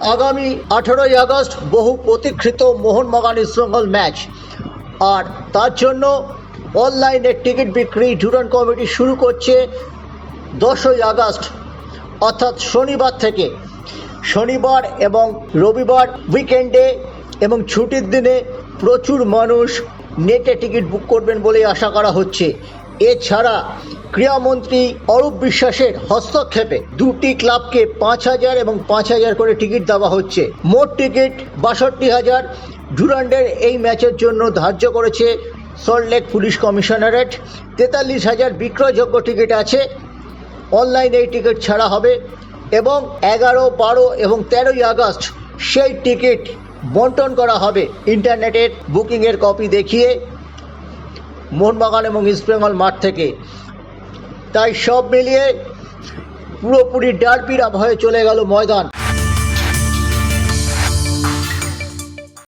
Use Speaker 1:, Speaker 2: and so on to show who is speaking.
Speaker 1: আগামী আঠেরোই আগস্ট বহু প্রতীক্ষিত মোহনবাগান ইস্টবেঙ্গল ম্যাচ। আর তার জন্য অনলাইনে টিকিট বিক্রি ডুরান্ট কমিটি শুরু করছে দশই আগস্ট, অর্থাৎ শনিবার থেকে। শনিবার এবং রবিবার উইকেন্ডে এবং ছুটির দিনে প্রচুর মানুষ নেটে টিকিট বুক করবেন বলেই আশা করা হচ্ছে। এছাড়া ক্রীড়ামন্ত্রী অরূপ বিশ্বাসের হস্তক্ষেপে দুটি ক্লাবকে পাঁচ হাজার এবং পাঁচ হাজার করে টিকিট দেওয়া হচ্ছে। মোট টিকিট বাষট্টি হাজার। ডুরান্ডের এই ম্যাচের জন্য ধার্য করেছে সল্টলেক পুলিশ কমিশনারেট। তেতাল্লিশ হাজার বিক্রয়যোগ্য টিকিট আছে। অনলাইনে এই টিকিট ছাড়া হবে এবং এগারো, বারো এবং তেরোই আগস্ট সেই টিকিট বন্টন করা হবে। ইন্টারনেটের বুকিংয়ের কপি দেখিয়ে মোহনবাগান এবং ইস্টবেঙ্গল মাঠ থেকে। তাই সব মিলিয়ে পুরোপুরি ডারপিরা ভয়ে চলে গেল ময়দান।